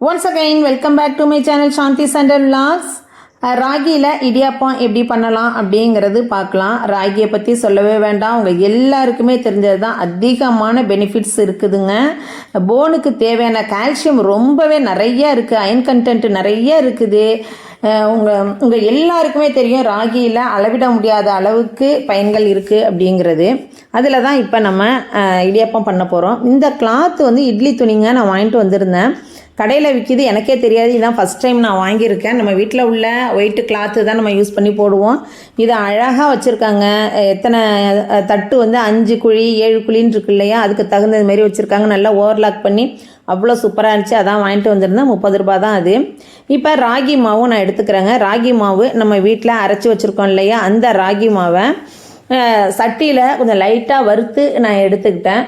Once again welcome back to my channel Shanthi Sundar loss ராகியில் இடியாப்பம் எப்படி பண்ணலாம் அப்படிங்கிறது பார்க்கலாம். ராகியை பற்றி சொல்லவே வேண்டாம். உங்கள் எல்லாருக்குமே தெரிஞ்சது தான் அதிகமான பெனிஃபிட்ஸ் இருக்குதுங்க. போனுக்கு தேவையான கால்சியம் ரொம்பவே நிறைய இருக்குது அயன் கண்டென்ட் நிறைய இருக்குது. உங்கள் உங்கள் எல்லாருக்குமே தெரியும் ராகியில் அளவிட முடியாத அளவுக்கு பயன்கள் இருக்குது அப்படிங்கிறது. அதில் தான் இப்போ நம்ம இடியாப்பம் பண்ண போகிறோம் இந்த கிளாத் வந்து இட்லி துணிங்க நான் வாங்கிட்டு வந்திருந்தேன். கடையில் விற்கிது எனக்கே தெரியாது. இதான் ஃபஸ்ட் டைம் நான் வாங்கியிருக்கேன். நம்ம வீட்டில் உள்ள ஒயிட்டு கிளாத்து தான் நம்ம யூஸ் பண்ணி போடுவோம். இது அழகாக வச்சுருக்காங்க. எத்தனை தட்டு வந்து அஞ்சு குழி ஏழு குழின்னு இருக்கு இல்லையா? அதுக்கு தகுந்தது மாதிரி வச்சுருக்காங்க. நல்லா ஓவர்லாக் பண்ணி அவ்வளோ சூப்பராக இருந்துச்சு. அதான் வாங்கிட்டு வந்திருந்தேன். முப்பது ரூபா தான் அது. இப்போ ராகி மாவும் நான் எடுத்துக்கிறேங்க. ராகி மாவு நம்ம வீட்டில் அரைச்சி வச்சுருக்கோம் இல்லையா? அந்த ராகி மாவை சட்டியில் கொஞ்சம் லைட்டாக வறுத்து நான் எடுத்துக்கிட்டேன்.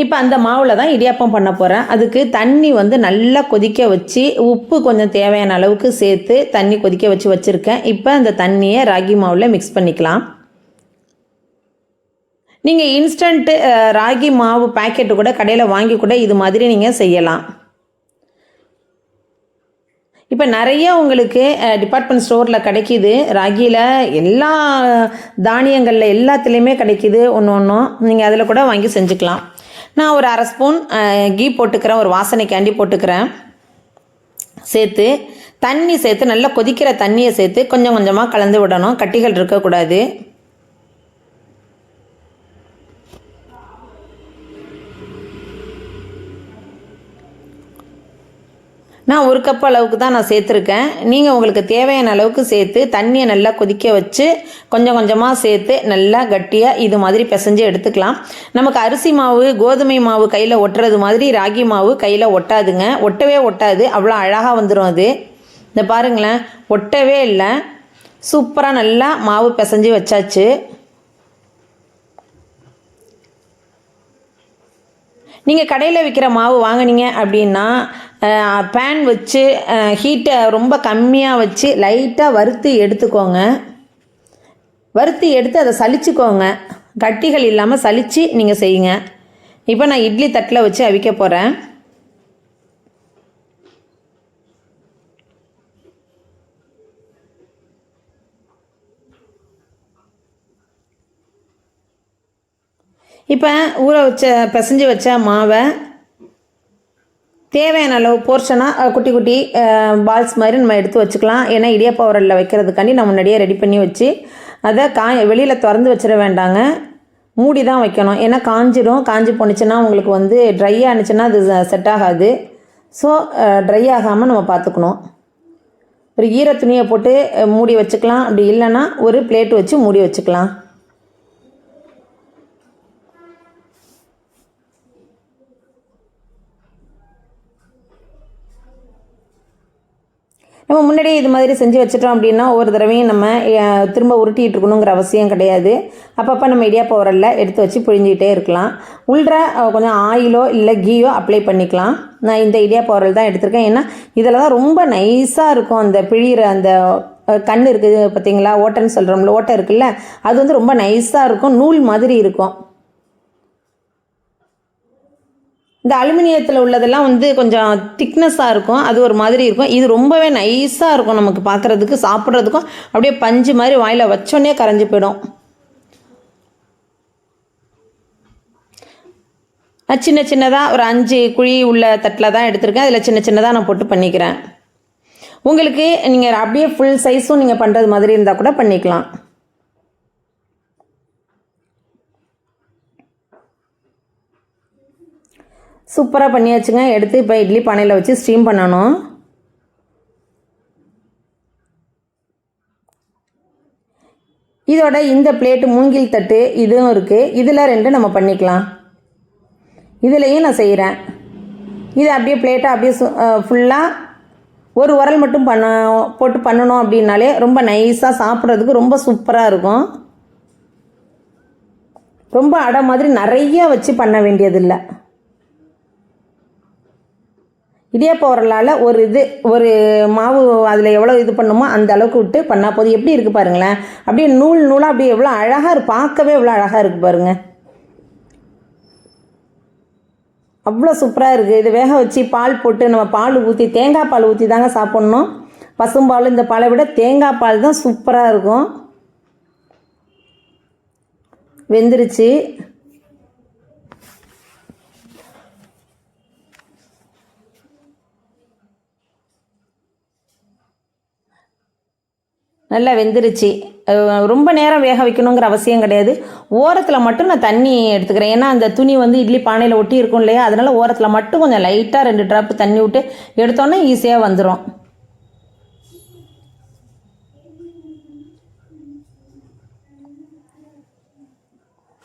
இப்போ அந்த மாவில் தான் இடியாப்பம் பண்ண போகிறேன் அதுக்கு தண்ணி வந்து நல்லா கொதிக்க வச்சு உப்பு கொஞ்சம் தேவையான அளவுக்கு சேர்த்து தண்ணி கொதிக்க வச்சு வச்சுருக்கேன். இப்போ அந்த தண்ணியை ராகி மாவில் மிக்ஸ் பண்ணிக்கலாம். நீங்கள் இன்ஸ்டண்ட்டு ராகி மாவு பாக்கெட்டு கூட கடையில் வாங்கி கூட இது மாதிரி நீங்கள் செய்யலாம். இப்போ நிறைய உங்களுக்கு டிபார்ட்மெண்ட் ஸ்டோரில் கிடைக்கிது. ராகியில் எல்லா தானியங்களில் எல்லாத்துலேயுமே கிடைக்கிது. ஒன்று ஒன்றும் நீங்கள் அதில் கூட வாங்கி செஞ்சுக்கலாம். நான் ஒரு அரை ஸ்பூன் கீ போட்டுக்கிறேன் ஒரு வாசனைக்காண்டி போட்டுக்கிறேன். சேர்த்து தண்ணி சேர்த்து நல்லா கொதிக்கிற தண்ணியை சேர்த்து கொஞ்சம் கொஞ்சமாக கலந்து விடணும். கட்டிகள் இருக்கக்கூடாது. நான் ஒரு கப் அளவுக்கு தான் நான் சேர்த்துருக்கேன். நீங்கள் உங்களுக்கு தேவையான அளவுக்கு சேர்த்து தண்ணியை நல்லா கொதிக்க வச்சு கொஞ்சம் கொஞ்சமாக சேர்த்து நல்லா கட்டியாக இது மாதிரி பிசைஞ்சு எடுத்துக்கலாம். நமக்கு அரிசி மாவு கோதுமை மாவு கையில் ஒட்டுறது மாதிரி ராகி மாவு கையில் ஒட்டாதுங்க. ஒட்டவே ஒட்டாது. அவ்வளோ அழகாக வந்துடும் அது. இந்த பாருங்களேன். ஒட்டவே இல்லை. சூப்பராக நல்லா மாவு பிசைஞ்சு வச்சாச்சு. நீங்கள் கடையில் விற்கிற மாவு வாங்குனீங்க அப்படின்னா பேன் வச்சு ஹீட்டை ரொம்ப கம்மியாக வச்சு லைட்டாக வறுத்து எடுத்துக்கோங்க. வறுத்து எடுத்து அதை சலிச்சுக்கோங்க கட்டிகள் இல்லாமல் சலித்து நீங்கள் செய்யுங்க. இப்போ நான் இட்லி தட்டில் வச்சு அவிக்க போகிறேன் இப்போ ஊற வச்ச பிசைஞ்சு வச்ச மாவை தேவையான அளவு போர்ஷனாக குட்டி குட்டி பால்ஸ் மாதிரி நம்ம எடுத்து வச்சுக்கலாம். ஏன்னா இடியாப்பா உரலில் வைக்கிறதுக்காண்டி நம்ம முன்னாடியே ரெடி பண்ணி வச்சு அதை காய் வெளியில் திறந்து வச்சிட வேண்டாங்க. மூடி தான் வைக்கணும். ஏன்னா காஞ்சிடும் காஞ்சி போணுச்சுன்னா உங்களுக்கு வந்து ட்ரை ஆனிச்சுன்னா அது செட் ஆகாது. ஸோ ட்ரை ஆகாமல் நம்ம பார்த்துக்கணும் ஒரு ஈர துணியை போட்டு மூடி வச்சுக்கலாம். அப்படி இல்லைன்னா ஒரு பிளேட் வச்சு மூடி வச்சுக்கலாம். நம்ம முன்னாடியே இது மாதிரி செஞ்சு வச்சிட்டோம் அப்படின்னா ஒவ்வொரு தடவையும் நம்ம திரும்ப உருட்டிட்டு இருக்கணுங்கிற அவசியம் கிடையாது. அப்பப்போ நம்ம இடியாப்ப உரல்ல எடுத்து வச்சு புழிஞ்சிக்கிட்டே இருக்கலாம். உள்ள கொஞ்சம் ஆயிலோ இல்லை கீயோ அப்ளை பண்ணிக்கலாம். நான் இந்த இடியாப்ப உரல் தான் எடுத்திருக்கேன். ஏன்னா இதில் தான் ரொம்ப நைஸாக இருக்கும் அந்த பிழிகிற அந்த கண் இருக்குது பார்த்தீங்களா ஓட்டைன்னு சொல்கிறோம்ல ஓட்டை இருக்குல்ல அது வந்து ரொம்ப நைஸாக இருக்கும். நூல் மாதிரி இருக்கும். இந்த அலுமினியத்தில் உள்ளதெல்லாம் வந்து கொஞ்சம் திக்னஸாக இருக்கும். அது ஒரு மாதிரி இருக்கும். இது ரொம்பவே நைஸாக இருக்கும் நமக்கு பார்க்குறதுக்கு சாப்பிட்றதுக்கும். அப்படியே பஞ்சு மாதிரி வாயில் வச்சோன்னே கரைஞ்சி போயிடும். நான் சின்ன சின்னதாக ஒரு அஞ்சு குழி உள்ள தட்டில் தான் எடுத்திருக்கேன். அதில் சின்ன சின்னதாக நான் போட்டு பண்ணிக்கிறேன். உங்களுக்கு நீங்கள் அப்படியே ஃபுல் சைஸும் நீங்கள் பண்ணுறது மாதிரி இருந்தால் கூட பண்ணிக்கலாம். சூப்பராக பண்ணியாச்சுங்க. எடுத்து இப்போ இட்லி பானையில் வச்சு ஸ்டீம் பண்ணணும். இதோட இந்த பிளேட்டு மூங்கில் தட்டு இதுவும் இருக்குது இதில் ரெண்டு நம்ம பண்ணிக்கலாம். இதுலேயும் நான் செய்கிறேன் இது அப்படியே பிளேட்டை அப்படியே ஃபுல்லாக ஒரு உரல் மட்டும் பண்ண போட்டு பண்ணணும் அப்படின்னாலே ரொம்ப நைஸாக சாப்பிட்றதுக்கு ரொம்ப சூப்பராக இருக்கும். ரொம்ப அடை மாதிரி நிறைய வச்சு பண்ண வேண்டியதில்லை. இடியாப்ப உரலால் ஒரு இது ஒரு மாவு அதில் எவ்வளோ இது பண்ணுமோ அந்த அளவுக்கு விட்டு பண்ணால் போதும். எப்படி இருக்குது பாருங்களேன். அப்படியே நூல் நூலாக அப்படியே எவ்வளோ அழகாக இருக்கு. பார்க்கவே எவ்வளோ அழகாக இருக்குது பாருங்கள் அவ்வளோ சூப்பராக இருக்குது இது வேக வச்சு பால் போட்டு நம்ம பால் ஊற்றி தேங்காய் பால் ஊற்றி தாங்க சாப்பிட்ணும். பசும்பால் இந்த பாலை விட தேங்காய் பால் தான் சூப்பராக இருக்கும். வெந்துருச்சு. நல்லா வெந்துருச்சு. ரொம்ப நேரம் வேக வைக்கணுங்கிற அவசியம் கிடையாது. ஓரத்தில் மட்டும் நான் தண்ணி எடுத்துக்கிறேன். ஏன்னா அந்த துணி வந்து இட்லி பானையில் ஒட்டி இருக்கும் இல்லையா? அதனால் ஓரத்தில் மட்டும் கொஞ்சம் லைட்டாக ரெண்டு ட்ராப் தண்ணி விட்டு எடுத்தோன்னே ஈஸியாக வந்துடும்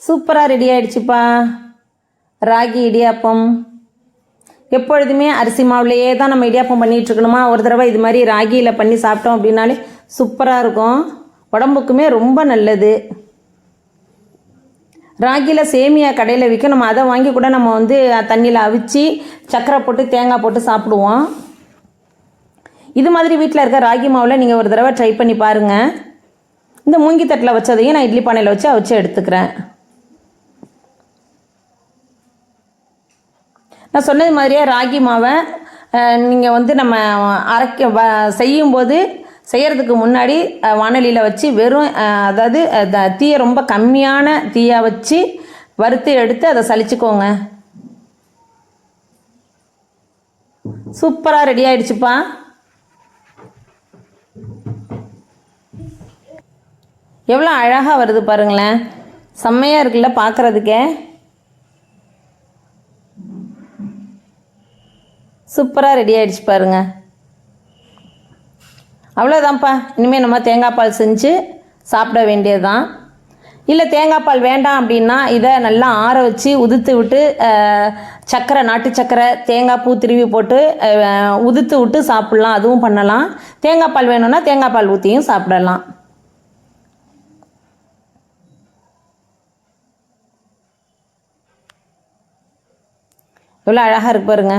சூப்பராக ரெடி ஆயிடுச்சுப்பா. ராகி இடியாப்பம். எப்பொழுதுமே அரிசி மாவுலையே தான் நம்ம இடியாப்பம் பண்ணிகிட்ருக்கணுமா ஒரு தடவை இது மாதிரி ராகியில் பண்ணி சாப்பிட்டோம் அப்படின்னாலே சூப்பராக இருக்கும். உடம்புக்குமே ரொம்ப நல்லது. ராகியில் சேமியா கடையில் விற்க நம்ம அதை வாங்கி கூட நம்ம வந்து தண்ணியில் அவிச்சு சக்கரை போட்டு தேங்காய் போட்டு சாப்பிடுவோம். இது மாதிரி வீட்டில் இருக்க ராகி மாவில் நீங்கள் ஒரு தடவை ட்ரை பண்ணி பாருங்கள் இந்த மூங்கி தட்டில் வச்சதையும் நான் இட்லி பானையில் வச்சு அவிச்சு எடுத்துக்கிறேன். நான் சொன்னது மாதிரியே ராகி மாவை நீங்கள் வந்து நம்ம அரைக்க வ செய்யும்போது செய்கிறதுக்கு முன்னாடி வானொலியில் வச்சு வெறும் அதாவது த- தீயை ரொம்ப கம்மியான தீயாக வச்சு வறுத்து எடுத்து அதை சலிச்சுக்கோங்க சூப்பராக ரெடி ஆயிடுச்சுப்பா. எவ்வளோ அழகாக வருது பாருங்களேன். செம்மையாக இருக்குல்ல பார்க்குறதுக்கே சூப்பராக ரெடி ஆயிடுச்சு பாருங்கள் அவ்வளோதான்ப்பா இனிமேல் நம்ம தேங்காய் பால் செஞ்சு சாப்பிட வேண்டியதுதான். இல்லை தேங்காய் பால் வேண்டாம் அப்படின்னா இதை நல்லா ஆற வச்சு உதுத்து விட்டு சக்கரை சர்க்கரை நாட்டு சக்கரை தேங்காய் பூ திருவி போட்டு உதுத்து விட்டு சாப்பிட்லாம். அதுவும் பண்ணலாம். தேங்காய் பால் வேணும்னா தேங்காய் பால் ஊற்றியும் சாப்பிடலாம். எவ்வளோ அழகாக இருக்கு பாருங்க.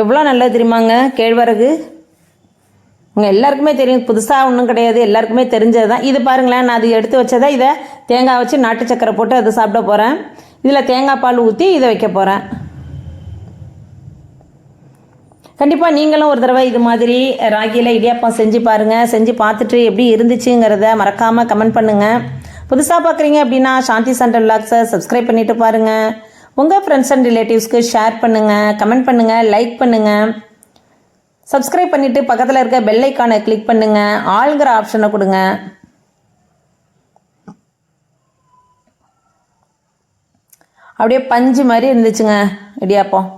எவ்வளோ நல்லது தெரியுமாங்க? கேழ்வரகு. உங்கள் எல்லாருக்குமே தெரியும். புதுசாக ஒன்றும் கிடையாது. எல்லாருக்குமே தெரிஞ்சது தான் இது பாருங்களேன் நான் அது எடுத்து வச்சதை இதை தேங்காய் வச்சு நாட்டு சக்கரை போட்டு அதை சாப்பிட போகிறேன் இதில் தேங்காய் பால் ஊற்றி இதை வைக்க போகிறேன் கண்டிப்பாக நீங்களும் ஒரு தடவை இது மாதிரி ராகியில் இடியாப்பம் செஞ்சு பாருங்கள் செஞ்சு பார்த்துட்டு எப்படி இருந்துச்சுங்கிறத மறக்காமல் கமெண்ட் பண்ணுங்கள் புதுசாக பார்க்குறீங்க அப்படின்னா சாந்தி சண்டர் விளாக்ஸை சப்ஸ்கிரைப் பண்ணிவிட்டு பாருங்கள் உங்கள் ஃப்ரெண்ட்ஸ் அண்ட் ரிலேட்டிவ்ஸ்க்கு ஷேர் பண்ணுங்கள் கமெண்ட் பண்ணுங்கள் லைக் பண்ணுங்கள் சப்ஸ்கிரைப் பண்ணிவிட்டு பக்கத்தில் இருக்க பெல்லைக்கானை கிளிக் பண்ணுங்கள் ஆளுங்கிற ஆப்ஷனை கொடுங்க. அப்படியே பஞ்சு மாதிரி இருந்துச்சுங்க. இடியாப்பம்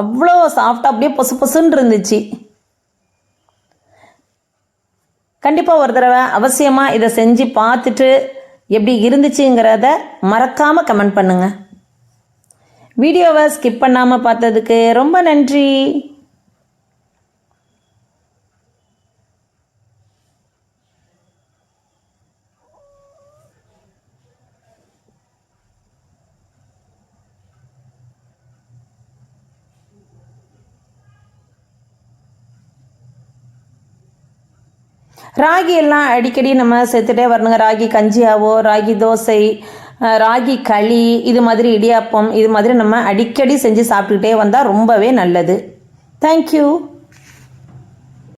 அவ்வளோ சாஃப்டாக அப்படியே பொசு பொசுன்னு இருந்துச்சு. கண்டிப்பாக ஒரு தடவை அவசியமாக இதை செஞ்சு பார்த்துட்டு எப்படி இருந்துச்சுங்கிறத மறக்காமல் கமெண்ட் பண்ணுங்கள் வீடியோவை ஸ்கிப் பண்ணாமல் பார்த்ததுக்கு ரொம்ப நன்றி. ராகி எல்லாம் அடிக்கடி நம்ம சேர்த்துட்டே வரணுங்க. ராகி கஞ்சியாவோ ராகி தோசை ராகி களி இது மாதிரி இடியாப்பம் இது மாதிரி நம்ம அடிக்கடி செஞ்சு சாப்பிட்டுக்கிட்டே வந்தால் ரொம்பவே நல்லது. தேங்க்யூ